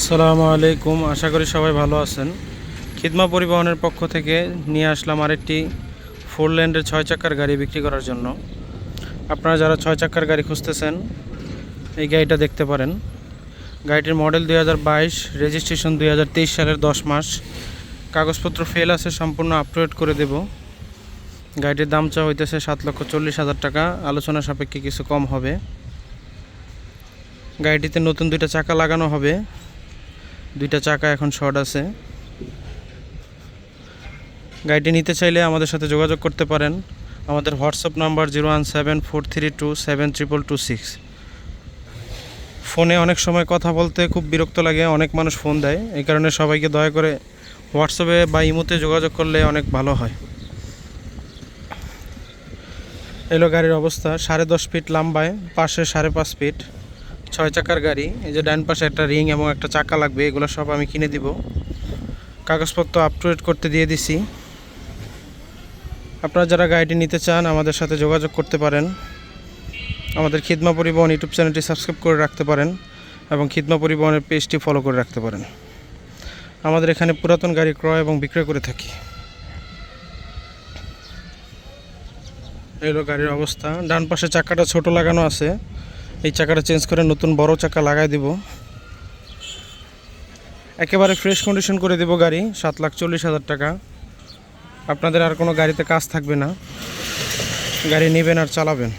আসসালামু আলাইকুম। আশা করি সবাই ভালো আছেন। খিদমা পরিবহনের পক্ষ থেকে নিয়ে আসলাম আরেকটি ফোর ল্যান্ডের ছয় চাকার গাড়ি বিক্রি করার জন্য। আপনারা যারা ছয় চাকার গাড়ি খুঁজতেছেন, এই গাড়িটা দেখতে পারেন। গাড়িটির মডেল দুই হাজার বাইশ, রেজিস্ট্রেশন দুই হাজার তেইশ সালের দশ মাস। কাগজপত্র ফেল আছে, সম্পূর্ণ আপডেট করে দেব। গাড়িটির দাম চা হইতেছে সাত লক্ষ চল্লিশ হাজার টাকা। আলোচনা সাপেক্ষে কিছু কম হবে। গাড়িটিতে নতুন দুইটা চাকা লাগানো হবে। দুইটা চাকা এখন শর্ট আছে। গাড়িটি নিতে চাইলে আমাদের সাথে যোগাযোগ করতে পারেন। আমাদের WhatsApp number zero one seven four three two seven triple two six. ফোনে অনেক সময় কথা বলতে খুব বিরক্ত লাগে, অনেক মানুষ ফোন দেয়। এই কারণে সবাইকে দয়া করে হোয়াটসঅ্যাপে বা ইমোতে যোগাযোগ করলে অনেক ভালো হয়। এলো গাড়ির অবস্থা, সাড়ে দশ ফিট লম্বায়, পাশে সাড়ে পাঁচ ফিট। ছয় চাকার গাড়ি, এই যে ডান পাশে একটা রিং এবং একটা চাকা লাগবে, এগুলো সব আমি কিনে দিব। কাগজপত্র আপ টু ডেট করতে দিয়ে দিছি। আপনারা যারা গাড়িটি নিতে চান, আমাদের সাথে যোগাযোগ করতে পারেন। আমাদের খিদমা পরিবহন ইউটিউব চ্যানেলটি সাবস্ক্রাইব করে রাখতে পারেন এবং খিদমা পরিবহনের পেজটি ফলো করে রাখতে পারেন। আমাদের এখানে পুরাতন গাড়ি ক্রয় এবং বিক্রয় করে থাকি। এলো গাড়ির অবস্থা। ডান পাশে চাকাটা ছোট লাগানো আছে। এই চাকাটা চেঞ্জ করে নতুন বড় চাকা লাগাই দিব। একেবারে ফ্রেশ কন্ডিশন করে দেব গাড়ি, সাত লাখ চল্লিশ হাজার টাকা। আপনাদের আর কোনো গাড়িতে কাজ থাকবে না। গাড়ি নেবেন আর চালাবেন।